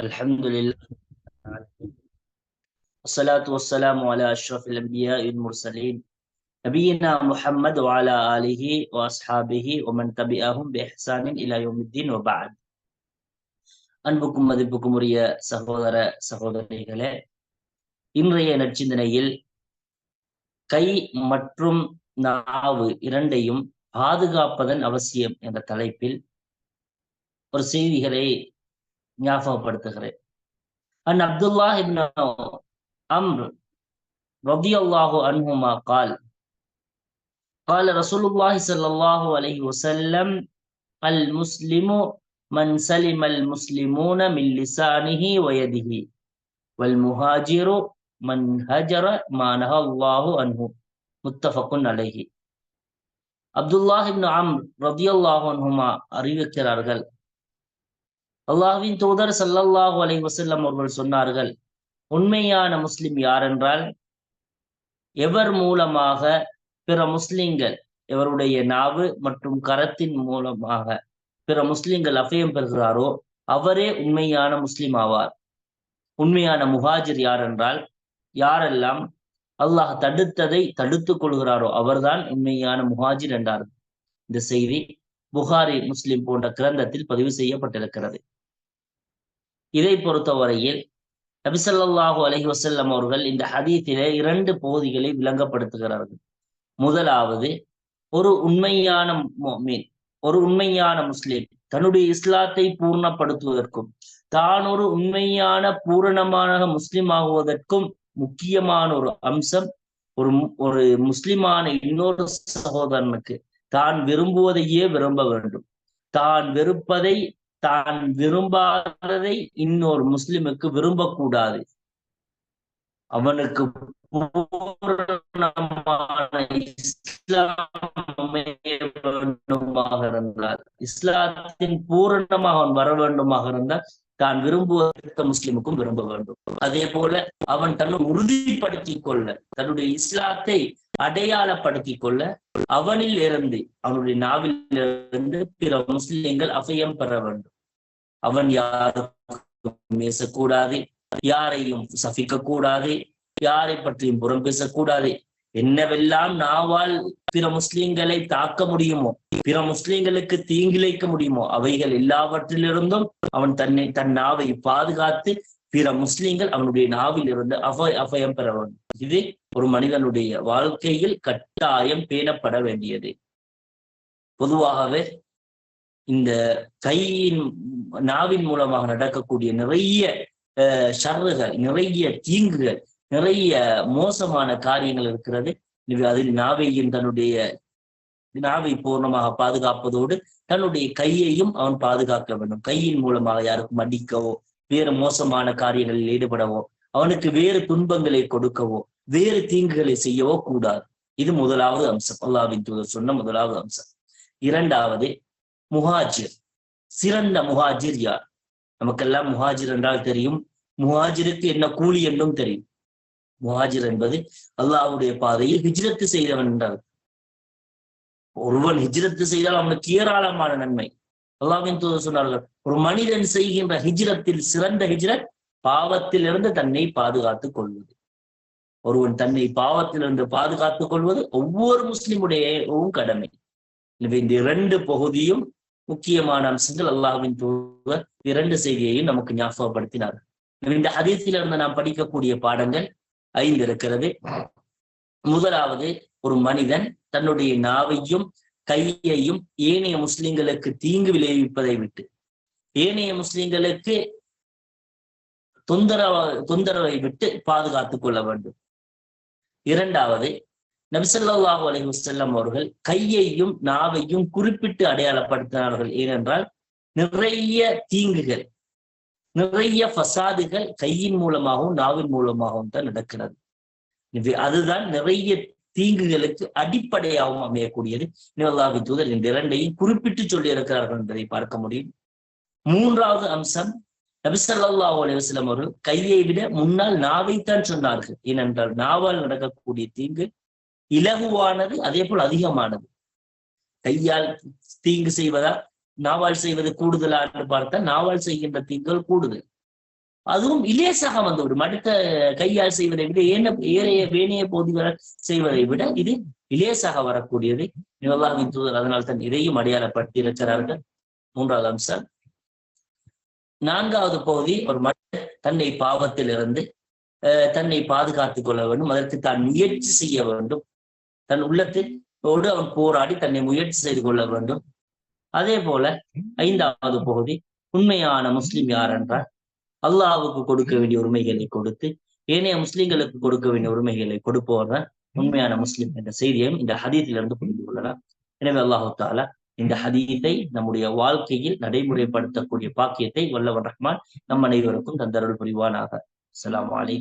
الحمد لله والصلاة والسلام على أشرف الأنبياء والمرسلين نبينا محمد وعلى آله وأصحابه ومن تبعهم بإحسان إلى يوم الدين وبعد அன்புக்கும் மதிப்புக்கும் உரிய சகோதர சகோதரிகளே இன்றைய நற்சிந்தனையில் கை மற்றும் நாவு இரண்டையும் பாதுகாப்பதன் அவசியம் என்ற தலைப்பில் ஒரு செய்திகளை ஞாபகப்படுத்துகிறேன் அன் அப்துல்லா இப்னு அம்ர் ரதியல்லாஹு அன்ஹுமா கால் قال رسول الله صلى الله عليه وسلم المسلم من سلم المسلمون من لسانه ويده والمهاجر من هجر ما نهى الله عنه متفق عليه அப்துல்லாஹ் இப்னு அம்ர் ரதியல்லாஹு அன்ஹுமா அறிவிக்கிறார்கள் அல்லாஹ்வின் தூதர் சல்லல்லாஹு அலை வசல்லம் அவர்கள் சொன்னார்கள் உண்மையான முஸ்லிம் யாரென்றால் எவர் மூலமாக பிற முஸ்லிம்கள் எவருடைய நாவு மற்றும் கரத்தின் மூலமாக பிற முஸ்லிம்கள் அபயம் பெறுகிறாரோ அவரே உண்மையான முஸ்லிம் ஆவார். உண்மையான முஹாஜிர் யார் என்றால் யாரெல்லாம் அல்லாஹ் தடுத்ததை தடுத்துக் கொள்கிறாரோ அவர்தான் உண்மையான முஹாஜிர் என்றார் இந்த செய்தி புகாரி முஸ்லிம் போன்ற கிரந்தத்தில் பதிவு செய்யப்பட்டிருக்கிறது. இதை பொறுத்தவரையில் நபிசல்லாஹூ அலஹி வசல்லம் அவர்கள் இந்த ஹதீத்திலே இரண்டு பகுதிகளை விளங்கப்படுத்துகிறார்கள். முதலாவது ஒரு உண்மையான மீன் ஒரு உண்மையான முஸ்லீம் தன்னுடைய இஸ்லாத்தை பூர்ணப்படுத்துவதற்கும் தான் ஒரு உண்மையான பூரணமான முஸ்லிம் ஆகுவதற்கும் முக்கியமான ஒரு அம்சம் ஒரு ஒரு முஸ்லிமான இன்னொரு சகோதரனுக்கு தான் விரும்புவதையே விரும்ப வேண்டும். தான் வெறுப்பதை தான் விரும்பாததை இன்னொரு முஸ்லிமுக்கு விரும்பக்கூடாது. அவனுக்கு வேண்டுமாக இருந்தால் இஸ்லாத்தின் பூரணமாக அவன் வர வேண்டுமாக இருந்தால் தான் விரும்புவதற்கு முஸ்லிமுக்கும் விரும்ப வேண்டும். அதே போல அவன் தன்னை உறுதிப்படுத்திக் கொள்ள தன்னுடைய இஸ்லாத்தை அடையாளப்படுத்திக் கொள்ள அவனில் இருந்து அவனுடைய நாவில் இருந்து பிற முஸ்லிம்கள் அபயம் பெற வேண்டும். அவன் யாருக்கும் பேசக்கூடாது யாரையும் சபிக்க கூடாது யாரை பற்றியும் புறம் பேசக்கூடாது. என்னவெல்லாம் நாவால் பிற முஸ்லிம்களை தாக்க முடியுமோ பிற முஸ்லிம்களுக்கு தீங்கிழைக்க முடியுமோ அவைகள் எல்லாவற்றிலிருந்தும் அவன் தன்னை தன் நாவை பாதுகாத்து பிற முஸ்லிம்கள் அவனுடைய நாவில் இருந்து அப அபயம் பெற வேண்டும். இது ஒரு மனிதனுடைய வாழ்க்கையில் கட்டாயம் பேணப்பட வேண்டியது. பொதுவாகவே இந்த கையின் நாவின் மூலமாக நடக்கக்கூடிய நிறைய ஷர்றுகள் நிறைய தீங்குகள் நிறைய மோசமான காரியங்கள் இருக்கிறது. அதில் நாவையும் தன்னுடைய நாவை பூர்ணமாக பாதுகாப்பதோடு தன்னுடைய கையையும் அவன் பாதுகாக்க வேண்டும். கையின் மூலமாக யாருக்கும் அடிக்கவோ வேறு மோசமான காரியங்களில் ஈடுபடவோ அவனுக்கு வேறு துன்பங்களை கொடுக்கவோ வேறு தீங்குகளை செய்யவோ கூடாது. இது முதலாவது அம்சம். அல்லாவின் தூதர் சொன்ன முதலாவது அம்சம். இரண்டாவது முஹாஜிர். சிறந்த முஹாஜிர் யார்? நமக்கெல்லாம் முஹாஜிர் என்றால் தெரியும். முஹாஜிருக்கு என்ன கூலி என்றும் தெரியும். முஹாஜிர் என்பது அல்லாஹுடைய பாதையில் ஹிஜ்ரத்து செய்தவன் என்றார் ஒருவன் ஹிஜ்ரத்து செய்தால் அவனுக்கு ஏராளமான நன்மை. அல்லாவின் தூதர் சொன்னார்கள் ஒரு மனிதன் செய்கின்ற ஹிஜ்ரத்தில் சிறந்த ஹிஜ்ரத் பாவத்திலிருந்து தன்னை பாதுகாத்துக் கொள்வது. ஒருவன் தன்னை பாவத்திலிருந்து பாதுகாத்துக் கொள்வது ஒவ்வொரு முஸ்லிமுடையவும் கடமை. எனவே இந்த இரண்டு பகுதியும் முக்கியமான அம்சங்கள் அல்லாஹுவின் தூதர் இரண்டு செய்தியையும் நமக்கு ஞாபகப்படுத்தினார். இந்த ஹதீஸில் இருந்து நாம் படிக்கக்கூடிய பாடங்கள் ஐந்து இருக்கிறது. முதலாவது ஒரு மனிதன் தன்னுடைய நாவையும் கையையும் ஏனைய முஸ்லிம்களுக்கு தீங்கு விளைவிப்பதை விட்டு ஏனைய முஸ்லிம்களுக்கு தொந்தரவ தொந்தரவை விட்டு பாதுகாத்துக் கொள்ள வேண்டும். இரண்டாவது நபிசல்லாஹு அலி வசல்லம் அவர்கள் கையையும் நாவையும் குறிப்பிட்டு அடையாளப்படுத்தினார்கள். ஏனென்றால் நிறைய தீங்குகள் நிறைய ஃபசாதுகள் கையின் மூலமாகவும் நாவின் மூலமாகவும் தான் நடக்கிறது. அதுதான் நிறைய தீங்குகளுக்கு அடிப்படையாகவும் அமையக்கூடியது. நிவல்லாவி தூதர் இந்த இரண்டையும் குறிப்பிட்டு சொல்லி இருக்கிறார்கள் என்பதை பார்க்க முடியும். மூன்றாவது அம்சம் நபிசல்லாஹு அலைவாஸ்லம் அவர்கள் கையை விட முன்னால் நாவைத்தான் சொன்னார்கள். ஏனென்றால் நாவால் நடக்கக்கூடிய தீங்கு இலகுவானது அதே போல் அதிகமானது. கையால் தீங்கு செய்வதா நாவால் செய்வது கூடுதலான்னு பார்த்தால் நாவால் செய்கின்ற தீங்குகள் கூடுதல். அதுவும் இலேசாக வந்துவிடும். அடுத்த கையால் செய்வதை விட ஏன ஏறைய வேணிய போதுகளை செய்வதை விட இது இலேசாக வரக்கூடியது. நிவல்லாவின் தூதர் அதனால் தான் இதையும் அடையாளப்படுத்தி இருக்கிறார்கள். மூன்றாவது அம்சம். நான்காவது பகுதி ஒரு மனிதன் தன்னை பாவத்திலிருந்து தன்னை பாதுகாத்துக் கொள்ள வேண்டும். அதற்கு தான் முயற்சி செய்ய வேண்டும். தன் உள்ளத்தோடு அவன் போராடி தன்னை முயற்சி செய்து கொள்ள வேண்டும். அதே போல ஐந்தாவது பகுதி உண்மையான முஸ்லிம் யார் என்றால் அல்லாவுக்கு கொடுக்க வேண்டிய உரிமைகளை கொடுத்து ஏனைய முஸ்லிம்களுக்கு கொடுக்க வேண்டிய உரிமைகளை கொடுப்பவர் தான் உண்மையான முஸ்லிம் என்ற செய்தியையும் இந்த ஹதீத்திலிருந்து புரிந்து கொள்ளலாம். எனவே அல்லாஹு தாலா இந்த ஹதீத்தை நம்முடைய வாழ்க்கையில் நடைமுறைப்படுத்தக்கூடிய பாக்கியத்தை வல்லவன் ரஹ்மான் நம் அனைவருக்கும் தந்தருள் புரிவானாக. அஸ்லாம் வலைக்கும்